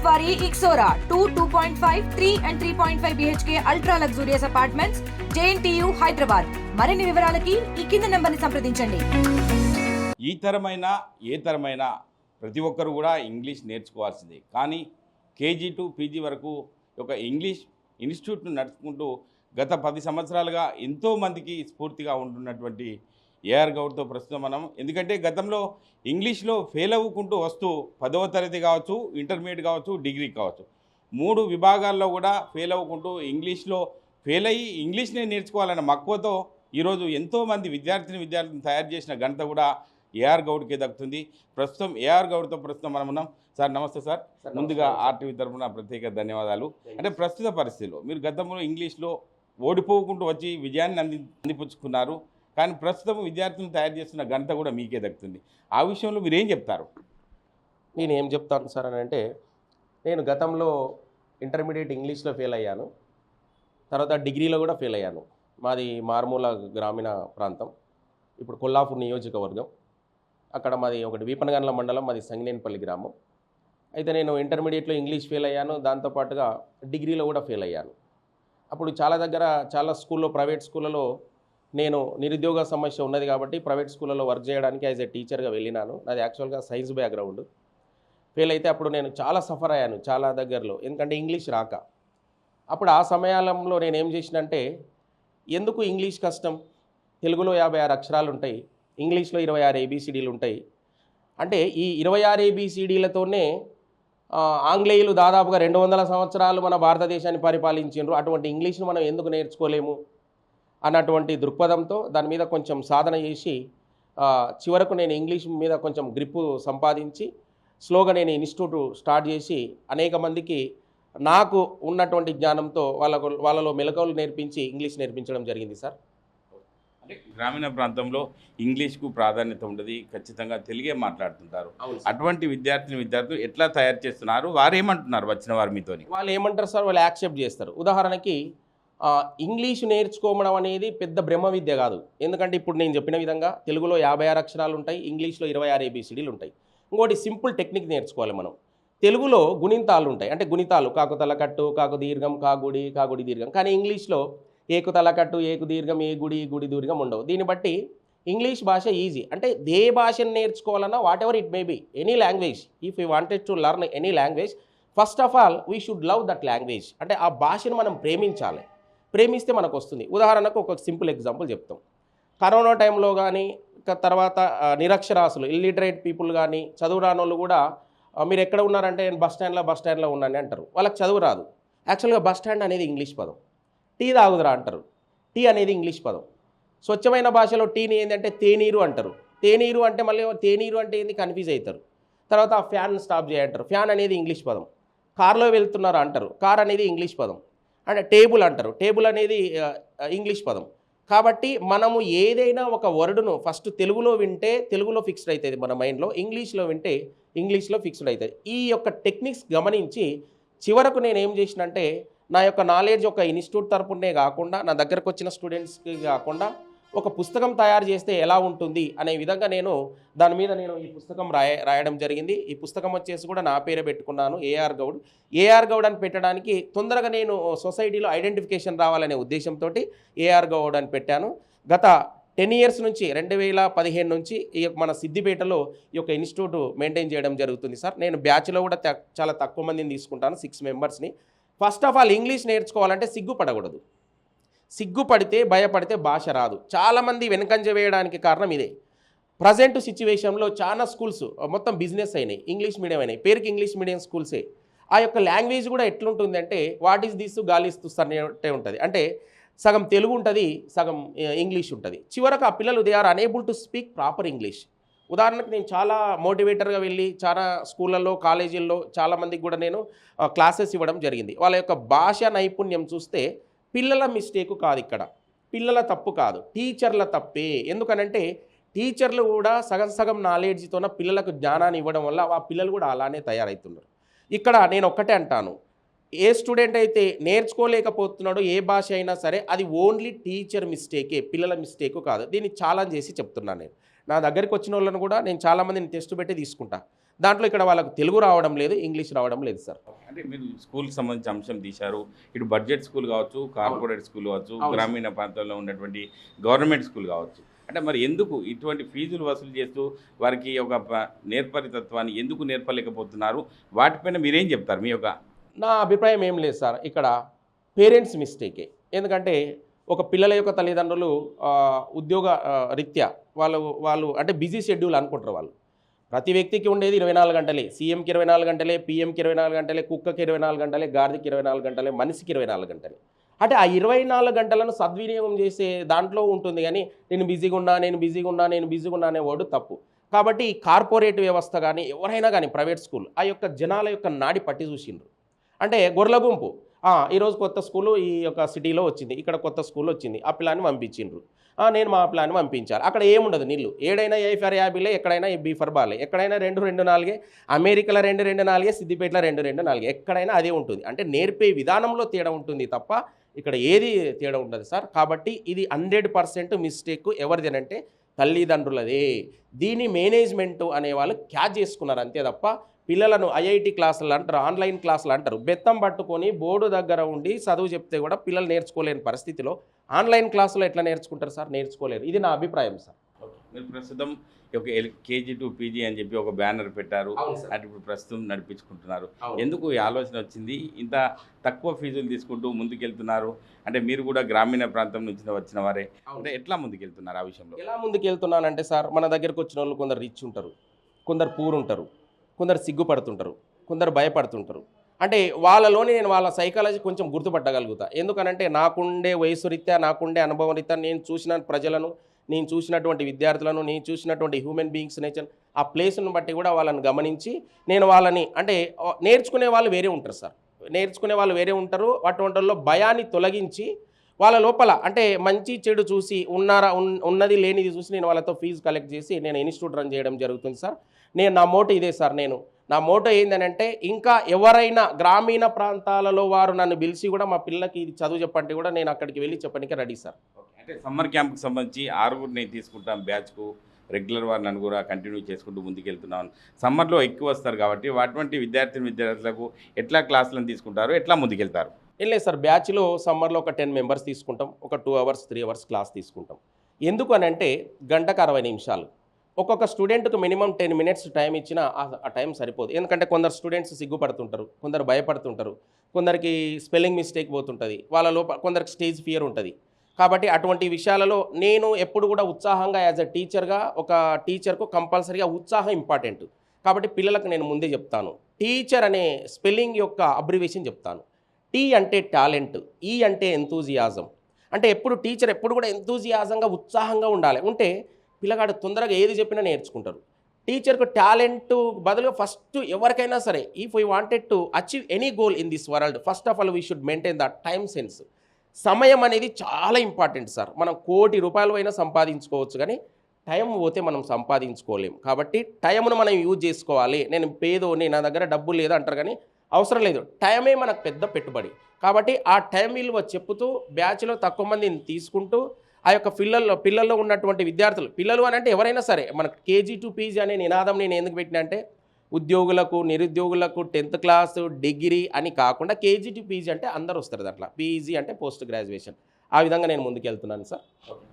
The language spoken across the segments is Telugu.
గ్రూప్ వారి Ixora two two point five three and three point five BHK ultra luxurious apartments JNTU Hyderabad మరిన్ని వివరాలకి ఈ కింద నెంబర్ని సంప్రదించండి. ఈ తరమైన ఏ తరమైన ప్రతి ఒక్కరు కూడా ఇంగ్లీష్ నేర్చుకోవాల్సిందే. కానీ కేజీ టు పీజీ వరకు ఒక ఇంగ్లీష్ ఇన్స్టిట్యూట్ను నడుచుకుంటూ గత పది సంవత్సరాలుగా ఎంతోమందికి స్ఫూర్తిగా ఉంటున్నటువంటి ఏఆర్ గౌడ్తో ప్రస్తుతం మనం. ఎందుకంటే గతంలో ఇంగ్లీష్లో ఫెయిల్ అవ్వుకుంటూ వస్తూ పదవ తరగతి కావచ్చు ఇంటర్మీడియట్ కావచ్చు డిగ్రీ కావచ్చు. మూడు విభాగాల్లో కూడా ఫెయిల్ అవ్వకుంటూ ఇంగ్లీష్లో ఫెయిల్ అయ్యి ఇంగ్లీష్నే నేర్చుకోవాలన్న మక్కువతో ఈరోజు ఎంతోమంది విద్యార్థిని విద్యార్థులను తయారు చేసిన ఘనత కూడా ఏఆర్ గౌడ్కే దక్కుతుంది. ప్రస్తుతం ఏఆర్ గౌడ్తో ప్రస్తుతం మనం ఉన్నాం. సార్ నమస్తే సార్. ముందుగా. ఆర్టీవీ తరఫున ప్రత్యేక ధన్యవాదాలు. అంటే ప్రస్తుత పరిస్థితిలో మీరు గతంలో ఇంగ్లీష్లో ఓడిపోకుండా వచ్చి విజయాన్ని అంది అందిపుచ్చుకున్నారు. కానీ ప్రస్తుతం విద్యార్థులను తయారు చేస్తున్న ఘనత కూడా మీకే దక్కుతుంది. ఆ విషయంలో మీరు ఏం చెప్తారు? నేను ఏం చెప్తాను సార్ అని అంటే నేను గతంలో ఇంటర్మీడియట్ ఇంగ్లీష్లో ఫెయిల్ అయ్యాను. తర్వాత డిగ్రీలో కూడా ఫెయిల్ అయ్యాను. మాది మారుమూల గ్రామీణ ప్రాంతం. ఇప్పుడు కొల్లాపూర్ నియోజకవర్గం. అక్కడ మాది ఒకటి వీపనగండ్ల మండలం మాది సంగినేనిపల్లి గ్రామం. అయితే నేను ఇంటర్మీడియట్లో ఇంగ్లీష్ ఫెయిల్ అయ్యాను. దాంతోపాటుగా డిగ్రీలో కూడా ఫెయిల్ అయ్యాను. అప్పుడు చాలా దగ్గర చాలా స్కూల్లో ప్రైవేట్ స్కూళ్ళలో నేను నిరుద్యోగ సమస్య ఉన్నది కాబట్టి ప్రైవేట్ స్కూళ్ళలో వర్క్ చేయడానికి యాజ్ ఎ టీచర్గా వెళ్ళినాను. నాది యాక్చువల్గా సైన్స్ బ్యాక్గ్రౌండ్ ఫెయిల్ అయితే అప్పుడు నేను చాలా సఫర్ అయ్యాను చాలా దగ్గరలో. ఎందుకంటే ఇంగ్లీష్ రాక. అప్పుడు ఆ సమయాలంలో నేను ఏం చేసినంటే ఎందుకు ఇంగ్లీష్ కష్టం? తెలుగులో యాభై ఆరు అక్షరాలు ఉంటాయి ఇంగ్లీష్లో ఇరవై ఆరు ఏబిసిడీలు ఉంటాయి. అంటే ఈ ఇరవై ఆరు ఏబిసిడీలతోనే ఆంగ్లేయులు దాదాపుగా రెండు వందల సంవత్సరాలు మన భారతదేశాన్ని పరిపాలించారు అటువంటి ఇంగ్లీష్ను మనం ఎందుకు నేర్చుకోలేము? అన్నటువంటి దృక్పథంతో దాని మీద కొంచెం సాధన చేసి చివరకు నేను ఇంగ్లీష్ మీద కొంచెం గ్రిప్పు సంపాదించి స్లోగా నేను ఇన్స్టిట్యూట్ స్టార్ట్ చేసి అనేక మందికి నాకు ఉన్నటువంటి జ్ఞానంతో వాళ్ళకు వాళ్ళలో మెలకువలు నేర్పించి ఇంగ్లీష్ నేర్పించడం జరిగింది సార్. అంటే గ్రామీణ ప్రాంతంలో ఇంగ్లీష్కు ప్రాధాన్యత ఉండదు ఖచ్చితంగా తెలుగే మాట్లాడుతుంటారు. అటువంటి విద్యార్థిని విద్యార్థులు ఎట్లా తయారు చేస్తున్నారు? వారు ఏమంటున్నారు వచ్చిన వారు మీతోని? వాళ్ళు ఏమంటారు సార్? వాళ్ళు యాక్సెప్ట్ చేస్తారు. ఉదాహరణకి ఇంగ్లీష్ నేర్చుకోవడం అనేది పెద్ద బ్రహ్మ విద్య కాదు. ఎందుకంటే ఇప్పుడు నేను చెప్పిన విధంగా తెలుగులో యాభై ఆరు అక్షరాలు ఉంటాయి ఇంగ్లీష్లో ఇరవై ఆరు ఏబిసిడీలు ఉంటాయి. ఇంకోటి సింపుల్ టెక్నిక్ నేర్చుకోవాలి మనం. తెలుగులో గుణింతాలు ఉంటాయి. అంటే గుణితాలు కాకు తలకట్టు కాకు దీర్ఘం కాగుడి కాగుడి దీర్ఘం. కానీ ఇంగ్లీష్లో ఏకు తలకట్టు ఏకు దీర్ఘం ఏ గుడి గుడి దీర్ఘం ఉండవు. దీన్ని బట్టి ఇంగ్లీష్ భాష ఈజీ. అంటే ఏ భాషను నేర్చుకోవాలన్నా whatever it may be any language if you wanted to learn any language first of all we should love that language అంటే ఆ భాషను మనం ప్రేమించాలి. ప్రేమిస్తే మనకు వస్తుంది ఉదాహరణకు ఒక సింపుల్ ఎగ్జాంపుల్ చెప్తాం. కరోనా టైంలో కానీ తర్వాత నిరక్షరాసులు ఇల్లిటరేట్ పీపుల్ కానీ చదువు రాని వాళ్ళు కూడా మీరు ఎక్కడ ఉన్నారంటే నేను బస్ స్టాండ్లో బస్ స్టాండ్లో ఉన్నాను అంటారు. వాళ్ళకి చదువు రాదు. యాక్చువల్గా బస్ స్టాండ్ అనేది ఇంగ్లీష్ పదం. టీ తాగుదురా అంటారు. టీ అనేది ఇంగ్లీష్ పదం. స్వచ్ఛమైన భాషలో టీని ఏంటంటే తేనీరు అంటారు. తేనీరు అంటే మళ్ళీ తేనీరు అంటే ఏంది? కన్ఫ్యూజ్ అవుతారు తర్వాత ఆ ఫ్యాన్ స్టాప్ చేయంటారు. ఫ్యాన్ అనేది ఇంగ్లీష్ పదం. కార్లో వెళ్తున్నారు అంటారు. కార్ అనేది ఇంగ్లీష్ పదం. అంటే టేబుల్ అంటారు. టేబుల్ అనేది ఇంగ్లీష్ పదం. కాబట్టి మనము ఏదైనా ఒక వర్డ్ను ఫస్ట్ తెలుగులో వింటే తెలుగులో ఫిక్స్డ్ అవుతుంది మన మైండ్లో ఇంగ్లీష్లో వింటే ఇంగ్లీష్లో ఫిక్స్డ్ అవుతుంది ఈ యొక్క టెక్నిక్స్ గమనించి చివరకు నేను ఏం చేసినంటే నా యొక్క నాలెడ్జ్ ఒక ఇన్స్టిట్యూట్ తరపునే కాకుండా నా దగ్గరకు వచ్చిన స్టూడెంట్స్కి కాకుండా ఒక పుస్తకం తయారు చేస్తే ఎలా ఉంటుంది అనే విధంగా నేను దాని మీద నేను ఈ పుస్తకం రాయ రాయడం జరిగింది. ఈ పుస్తకం వచ్చేసి కూడా నా పేరే పెట్టుకున్నాను ఏఆర్ గౌడ్. ఏఆర్ గౌడ్ అని పెట్టడానికి తొందరగా నేను సొసైటీలో ఐడెంటిఫికేషన్ రావాలనే ఉద్దేశంతో ఏఆర్ గౌడ్ అని పెట్టాను. గత టెన్ ఇయర్స్ నుంచి రెండు వేల పదిహేను నుంచి ఈ యొక్క మన సిద్దిపేటలో ఈ యొక్క ఇన్స్టిట్యూట్ మెయింటైన్ చేయడం జరుగుతుంది సార్. నేను బ్యాచ్లో కూడా చాలా తక్కువ మందిని తీసుకుంటాను సిక్స్ మెంబర్స్ని. ఫస్ట్ ఆఫ్ ఆల్ ఇంగ్లీష్ నేర్చుకోవాలంటే సిగ్గుపడకూడదు. సిగ్గుపడితే భయపడితే భాష రాదు. చాలామంది వెనకంజ వేయడానికి కారణం ఇదే. ప్రజెంట్ సిచ్యువేషన్లో చాలా స్కూల్స్ మొత్తం బిజినెస్ అయినాయి. ఇంగ్లీష్ మీడియం అయినాయి. పేరుకి ఇంగ్లీష్ మీడియం స్కూల్సే. ఆ యొక్క లాంగ్వేజ్ కూడా ఎట్లుంటుంది అంటే వాట్ ఈస్ దిస్ గాలిస్తూ ఉంటుంది. అంటే సగం తెలుగు ఉంటుంది సగం ఇంగ్లీష్ ఉంటుంది. చివరకు ఆ పిల్లలు they are unable to speak proper English ఉదాహరణకు నేను చాలా మోటివేటర్గా వెళ్ళి చాలా స్కూళ్ళల్లో కాలేజీల్లో చాలామందికి కూడా నేను క్లాసెస్ ఇవ్వడం జరిగింది. వాళ్ళ యొక్క భాష నైపుణ్యం చూస్తే పిల్లల మిస్టేక్ కాదు ఇక్కడ. పిల్లల తప్పు కాదు. టీచర్ల తప్పే. ఎందుకనంటే టీచర్లు కూడా సగం సగం నాలెడ్జ్తోన పిల్లలకు జ్ఞానాన్ని ఇవ్వడం వల్ల ఆ పిల్లలు కూడా అలానే తయారవుతున్నారు ఇక్కడ నేను ఒక్కటే అంటాను. ఏ స్టూడెంట్ అయితే నేర్చుకోలేకపోతున్నాడో ఏ భాష అయినా సరే అది ఓన్లీ టీచర్ మిస్టేకే పిల్లల మిస్టేక్ కాదు. దీన్ని ఛాలెంజ్ చేసి చెప్తున్నాను నేను. నా దగ్గరికి వచ్చిన వాళ్ళని కూడా నేను చాలామందిని టెస్ట్ పెట్టి తీసుకుంటాను దాంట్లో ఇక్కడ వాళ్ళకు తెలుగు రావడం లేదు ఇంగ్లీష్ రావడం లేదు సార్. అంటే మీరు స్కూల్కి సంబంధించిన అంశం తీశారు. ఇటు బడ్జెట్ స్కూల్ కావచ్చు కార్పొరేట్ స్కూల్ కావచ్చు. గ్రామీణ ప్రాంతాల్లో ఉన్నటువంటి గవర్నమెంట్ స్కూల్ కావచ్చు. అంటే మరి ఎందుకు ఇటువంటి ఫీజులు వసూలు చేస్తూ వారికి ఒక నేర్పరితత్వాన్ని ఎందుకు నేర్పలేకపోతున్నారు? వాటిపైన మీరేం చెప్తారు? మీ యొక్క నా అభిప్రాయం ఏం లేదు సార్. ఇక్కడ పేరెంట్స్ మిస్టేకే. ఎందుకంటే ఒక పిల్లల యొక్క తల్లిదండ్రులు ఉద్యోగ రీత్యా వాళ్ళు వాళ్ళు అంటే బిజీ షెడ్యూల్ అనుకుంటారు వాళ్ళు. ప్రతి వ్యక్తికి ఉండేది ఇరవై నాలుగు గంటలే. సీఎంకి ఇరవై నాలుగు గంటలే పీఎంకి ఇరవై నాలుగు గంటలే కుక్కకి ఇరవై నాలుగు గంటలే గార్దికి ఇరవై నాలుగు గంటలే మనిషికి ఇరవై నాలుగు గంటలే. అంటే ఆ ఇరవై నాలుగు గంటలను సద్వినియోగం చేసే దాంట్లో ఉంటుంది కానీ నేను బిజీగా ఉన్నా నేను బిజీగా ఉన్నా నేను బిజీగా ఉన్నా అనేవాడు తప్పు. కాబట్టి ఈ కార్పొరేట్ వ్యవస్థ కానీ ఎవరైనా కానీ ప్రైవేట్ స్కూల్ ఆ యొక్క జనాల యొక్క నాడి పట్టి చూసిండ్రు. అంటే గొర్రెల గుంపు. ఈరోజు కొత్త స్కూలు ఈ యొక్క సిటీలో వచ్చింది ఇక్కడ కొత్త స్కూల్ వచ్చింది ఆ పిల్లాన్ని పంపించిండ్రు. నేను మా ప్లాన్ పంపించాలి. అక్కడ ఏముండదు నీళ్ళు. ఏడైనా ఏ ఫర్ యాభీలే ఎక్కడైనా ఏ బీ ఫర్ బాలే. ఎక్కడైనా రెండు రెండు నాలుగే. అమెరికాలో రెండు రెండు నాలుగే సిద్దిపేటలో రెండు రెండు నాలుగే. ఎక్కడైనా అదే ఉంటుంది. అంటే నేర్పే విధానంలో తేడా ఉంటుంది తప్ప ఇక్కడ ఏది తేడా ఉండదు సార్. కాబట్టి ఇది హండ్రెడ్ పర్సెంట్ మిస్టేక్ ఎవరిదేనంటే తల్లిదండ్రులదే. దీని మేనేజ్మెంట్ అనే వాళ్ళు క్యాచ్ చేసుకున్నారు అంతే తప్ప పిల్లలను ఐఐటి క్లాసులు అంటారు ఆన్లైన్ క్లాసులు అంటారు. బెత్తం పట్టుకొని బోర్డు దగ్గర ఉండి చదువు చెప్తే కూడా పిల్లలు నేర్చుకోలేని పరిస్థితిలో ఆన్లైన్ క్లాసులో ఎట్లా నేర్చుకుంటారు సార్? నేర్చుకోలేరు. ఇది నా అభిప్రాయం సార్. మీరు ప్రస్తుతం ఒక కేజీ టు పీజీ అని చెప్పి ఒక బ్యానర్ పెట్టారు. అది ఇప్పుడు ప్రస్తుతం నడిపించుకుంటున్నారు. ఎందుకు ఈ ఆలోచన వచ్చింది? ఇంత తక్కువ ఫీజులు తీసుకుంటూ ముందుకెళ్తున్నారు. అంటే మీరు కూడా గ్రామీణ ప్రాంతం నుంచి వచ్చిన వారే. అంటే ఎట్లా ముందుకెళ్తున్నారు ఆ విషయంలో? ఎలా ముందుకు వెళ్తున్నానంటే సార్ మన దగ్గరకు వచ్చిన వాళ్ళు కొందరు రిచ్ ఉంటారు. కొందరు పూర్ ఉంటారు. కొందరు సిగ్గుపడుతుంటారు. కొందరు భయపడుతుంటారు. అంటే వాళ్ళలోని నేను వాళ్ళ సైకాలజీ కొంచెం గుర్తుపట్టగలుగుతా. ఎందుకనంటే నాకుండే వయసు రీత్యా నాకుండే అనుభవం రీత్యా నేను చూసిన ప్రజలను నేను చూసినటువంటి విద్యార్థులను నేను చూసినటువంటి హ్యూమన్ బీయింగ్స్ నేచర్ ఆ ప్లేస్ను బట్టి కూడా వాళ్ళని గమనించి నేను వాళ్ళని అంటే నేర్చుకునే వాళ్ళు వేరే ఉంటారు సార్. నేర్చుకునే వాళ్ళు వేరే ఉంటారు. అటువంటిలో భయాన్ని తొలగించి వాళ్ళ లోపల అంటే మంచి చెడు చూసి ఉన్నారా ఉన్- ఉన్నది లేనిది చూసి నేను వాళ్ళతో ఫీజు కలెక్ట్ చేసి నేను ఇన్స్టిట్యూట్ రన్ చేయడం జరుగుతుంది సార్. నేను నా మోటో ఇదే సార్ నేను. నా మోటో ఏంటంటే ఇంకా ఎవరైనా గ్రామీణ ప్రాంతాలలో వారు నన్ను పిలిచి కూడా మా పిల్లలకి ఇది చదువు చెప్పంటే కూడా నేను అక్కడికి వెళ్ళి చెప్పడానికి రెడీ సార్. అంటే సమ్మర్ క్యాంప్కి సంబంధించి ఆరుగురు నేను తీసుకుంటాం బ్యాచ్కు రెగ్యులర్ వారిని కూడా కంటిన్యూ చేసుకుంటూ ముందుకెళ్తున్నాం సమ్మర్లో ఎక్కువ వస్తారు కాబట్టి అటువంటి విద్యార్థి విద్యార్థులకు ఎట్లా క్లాసులను తీసుకుంటారు ఎట్లా ముందుకెళ్తారు? ఏం లేదు సార్ బ్యాచ్లో సమ్మర్లో ఒక టెన్ మెంబర్స్ తీసుకుంటాం ఒక two hours three hours class తీసుకుంటాం. ఎందుకు అని అంటే గంటకు అరవై నిమిషాలు. ఒక్కొక్క స్టూడెంట్కి మినిమం టెన్ మినిట్స్ టైం ఇచ్చినా ఆ- ఆ టైం సరిపోదు. ఎందుకంటే కొందరు స్టూడెంట్స్ సిగ్గుపడుతుంటారు కొందరు భయపడుతుంటారు కొందరికి స్పెల్లింగ్ మిస్టేక్ పోతుంటుంది వాళ్ళ లోపల కొందరికి స్టేజ్ ఫియర్ ఉంటుంది. కాబట్టి అటువంటి విషయాలలో నేను ఎప్పుడు కూడా ఉత్సాహంగా యాజ్ అ టీచర్గా ఒక టీచర్కు కంపల్సరీగా ఉత్సాహం ఇంపార్టెంట్ కాబట్టి పిల్లలకు నేను ముందే చెప్తాను. టీచర్ అనే స్పెల్లింగ్ యొక్క అబ్రివేషన్ చెప్తాను. టీ అంటే టాలెంట్ ఈ e అంటే ఎంతూజియాజం అంటే ఎప్పుడు టీచర్ ఎప్పుడు కూడా ఎంతూజియాజంగా ఉత్సాహంగా ఉండాలి. ఉంటే పిల్లగాడు తొందరగా ఏది చెప్పినా నేర్చుకుంటారు. టీచర్కు టాలెంట్ బదులుగా ఫస్ట్ ఎవరికైనా సరే if you wanted to achieve any goal in this world first of all we should maintain the time sense సమయం అనేది చాలా ఇంపార్టెంట్ సార్ మనం కోటి రూపాయలు అయినా సంపాదించుకోవచ్చు కానీ టైం పోతే మనం సంపాదించుకోలేం. కాబట్టి టైంను మనం యూజ్ చేసుకోవాలి. నేను పేదోని నా దగ్గర డబ్బు లేదు అంటారు కానీ అవసరం లేదు. టైమే మనకు పెద్ద పెట్టుబడి. కాబట్టి ఆ టైం విలువ చెప్పుతూ బ్యాచ్లో తక్కువ మందిని తీసుకుంటూ ఆ యొక్క పిల్లల్లో పిల్లల్లో ఉన్నటువంటి విద్యార్థులు పిల్లలు అని అంటే ఎవరైనా సరే మనకు కేజీ టు పీజీ అనే నినాదం నేను ఎందుకు పెట్టిన అంటే ఉద్యోగులకు నిరుద్యోగులకు టెన్త్ క్లాస్ డిగ్రీ అని కాకుండా కేజీ టు పీజీ అంటే అందరు వస్తారు దాంట్లో. పీజీ అంటే పోస్ట్ గ్రాడ్యుయేషన్. ఆ విధంగా నేను ముందుకెళ్తున్నాను సార్.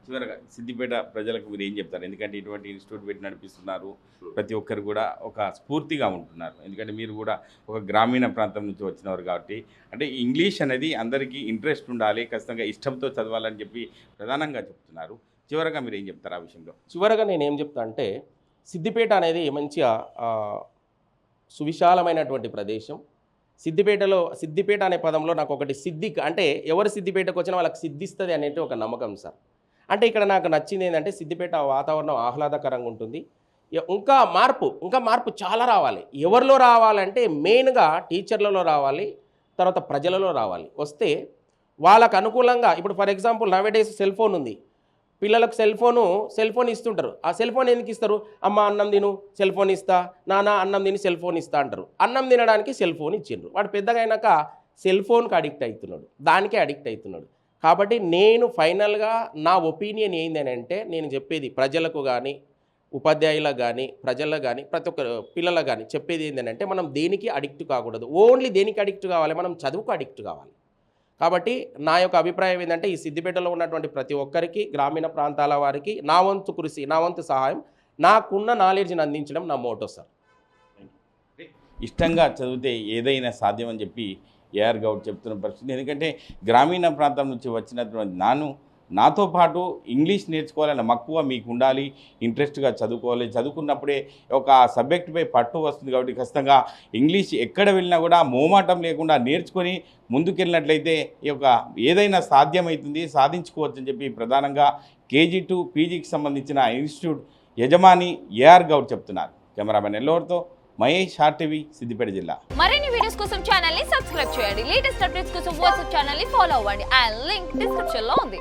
చివరగా సిద్దిపేట ప్రజలకు మీరు ఏం చెప్తారు? ఎందుకంటే ఇటువంటి ఇన్స్టిట్యూట్ పెట్టి నడిపిస్తున్నారు. ప్రతి ఒక్కరు కూడా ఒక స్ఫూర్తిగా ఉంటున్నారు. ఎందుకంటే మీరు కూడా ఒక గ్రామీణ ప్రాంతం నుంచి వచ్చినవారు కాబట్టి అంటే ఇంగ్లీష్ అనేది అందరికీ ఇంట్రెస్ట్ ఉండాలి ఖచ్చితంగా ఇష్టంతో చదవాలని చెప్పి ప్రధానంగా చెప్తున్నారు. చివరగా మీరు ఏం చెప్తారు ఆ విషయంలో? చివరగా నేను ఏం చెప్తా అంటే సిద్దిపేట అనేది మంచిగా ఆ, సువిశాలమైనటువంటి ప్రదేశం. సిద్దిపేటలో సిద్దిపేట అనే పదంలో నాకు ఒకటి సిద్ధి అంటే ఎవరు సిద్దిపేటకు వచ్చినా వాళ్ళకి సిద్ధిస్తుంది అనేది ఒక నమ్మకం సార్. అంటే ఇక్కడ నాకు నచ్చింది ఏంటంటే సిద్దిపేట వాతావరణం ఆహ్లాదకరంగా ఉంటుంది. ఇంకా మార్పు ఇంకా మార్పు చాలా రావాలి. ఎవరిలో రావాలంటే మెయిన్గా టీచర్లలో రావాలి తర్వాత ప్రజలలో రావాలి. వస్తే వాళ్ళకు అనుకూలంగా ఇప్పుడు for example nowadays cell phone ఉంది. పిల్లలకు సెల్ ఫోను సెల్ ఫోన్ ఇస్తుంటారు. ఆ సెల్ ఫోన్ ఎందుకు ఇస్తారు? అమ్మ అన్నం తిను సెల్ ఫోన్ ఇస్తా నాన్న అన్నం తిని సెల్ ఫోన్ ఇస్తా అంటారు. అన్నం తినడానికి సెల్ ఫోన్ ఇచ్చిండ్రు. వాడు పెద్దగా అయినాక సెల్ ఫోన్కి అడిక్ట్ అవుతున్నాడు. దానికే అడిక్ట్ అవుతున్నాడు. కాబట్టి నేను ఫైనల్గా నా ఒపీనియన్ ఏందని అంటే నేను చెప్పేది ప్రజలకు కానీ ఉపాధ్యాయులకు కానీ ప్రజలకు కానీ ప్రతి ఒక్క పిల్లలకు కానీ చెప్పేది ఏంటంటే మనం దేనికి అడిక్ట్ కాకూడదు. ఓన్లీ దేనికి అడిక్ట్ కావాలి? మనం చదువుకు అడిక్ట్ కావాలి. కాబట్టి నా యొక్క అభిప్రాయం ఏంటంటే ఈ సిద్దిపేటలో ఉన్నటువంటి ప్రతి ఒక్కరికి గ్రామీణ ప్రాంతాల వారికి నా వంతు కృషి నా వంతు సహాయం నాకున్న నాలెడ్జ్ని అందించడం నా మోటో సార్ ఇష్టంగా చదివితే ఏదైనా సాధ్యమని చెప్పి ఏఆర్ గౌడ్ చెప్తున్న పరిస్థితి. ఎందుకంటే గ్రామీణ ప్రాంతం నుంచి వచ్చినటువంటి నాను నాతో పాటు ఇంగ్లీష్ నేర్చుకోవాలన్న మక్కువ మీకు ఉండాలి ఇంట్రెస్ట్గా చదువుకోవాలి. చదువుకున్నప్పుడే ఒక సబ్జెక్టుపై పట్టు వస్తుంది కాబట్టి ఖచ్చితంగా ఇంగ్లీష్ ఎక్కడ వెళ్ళినా కూడా మోమాటం లేకుండా నేర్చుకొని ముందుకెళ్ళినట్లయితే ఈ యొక్క ఏదైనా సాధ్యమవుతుంది సాధించుకోవచ్చు అని చెప్పి ప్రధానంగా కేజీ టు పీజీకి సంబంధించిన ఇన్స్టిట్యూట్ యజమాని ఏఆర్ గౌడ్ చెప్తున్నారు. కెమెరామెన్ ఎల్లోర్తో మహేష్ టీవీ సిద్దిపేట జిల్లా. మరిన్ని వీడియోస్ కోసం ఛానల్ని సబ్స్క్రైబ్ చేయండి. లేటెస్ట్ అప్డేట్స్ కోసం వాట్సాప్ ఛానల్ని ఫాలో అవ్వండి. అండ్ లింక్ డిస్క్రిప్షన్లో ఉంది.